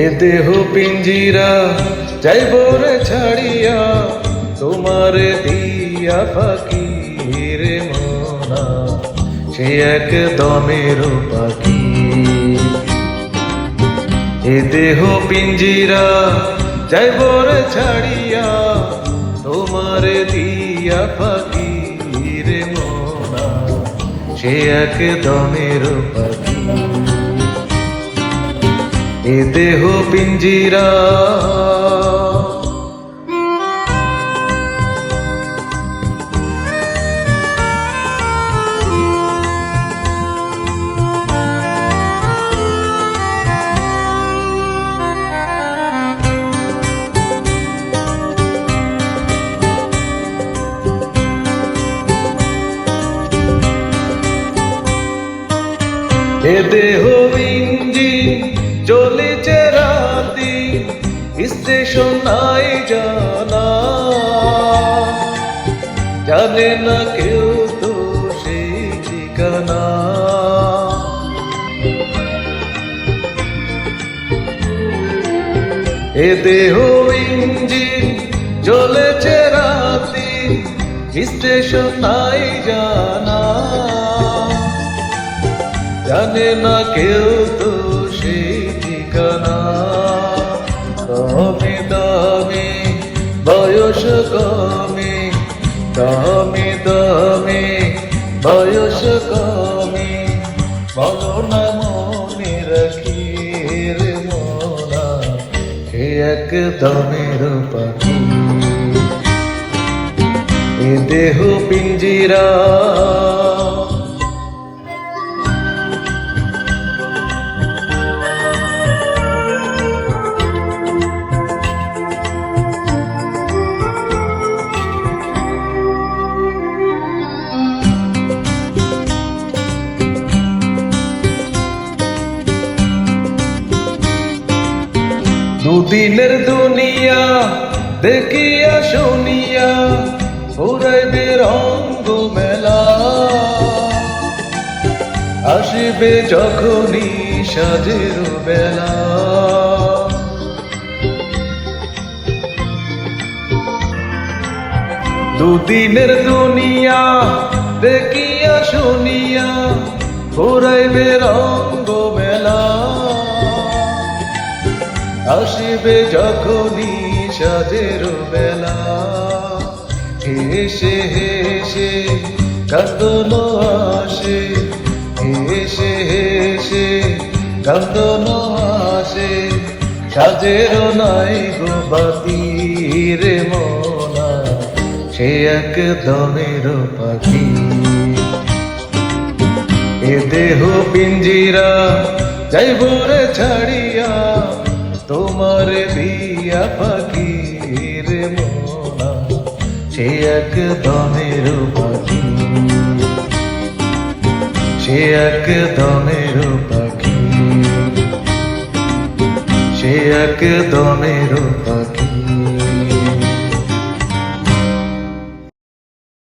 এ দেহ পিঞ্জিরা যাইব রে ছাড়িয়া, তোমার দিয়া ফাঁকি রে মনা। সে এক দমের পাখি এ দেহ পিঞ্জিরা যাইব রে ছাড়িয়া, তোমার দিয়া ফাঁকি রে মনা। সে এক দমের পাখি এ দেহ পিঞ্জিরা। এ দেহ স্টেশন নাই জানা। জানে না কেউ তো সেই ঠিকানা। এ দেহ ইঞ্জিন চলেছে রাতি, স্টেশন নাই জানা। জানে না কেউ তো দামে, বয়স কমে, দামে দামে, বয়স কমে বলো না মনে রাখি রে মোনা সে এক দমের পাখি এ দেহ পিঞ্জিরা দুদিনের দুনিয়া, দেখিয়া শুনিয়া ফুরাইবে রঙ্গ মেলা আসিবে যখনই সাজের বেলা। দুদিনের দুনিয়া, দেখিয়া শুনিয়া ফুরাইবে রঙ্গ আসিবে যখনই সাজের বেলা। হেসে হেসে কান্দন আসে, হেসে হেসে কান্দন আসে। সাজের নাই গো বাতি রে মনা, সে এক দমের পাখি। এ দেহ পিঞ্জিরা যাইব রে ছাড়িয়া তোমার পাখির পাখি মোনা সে এক দমের পাখি সে এক দমের পাখি সে এক দমের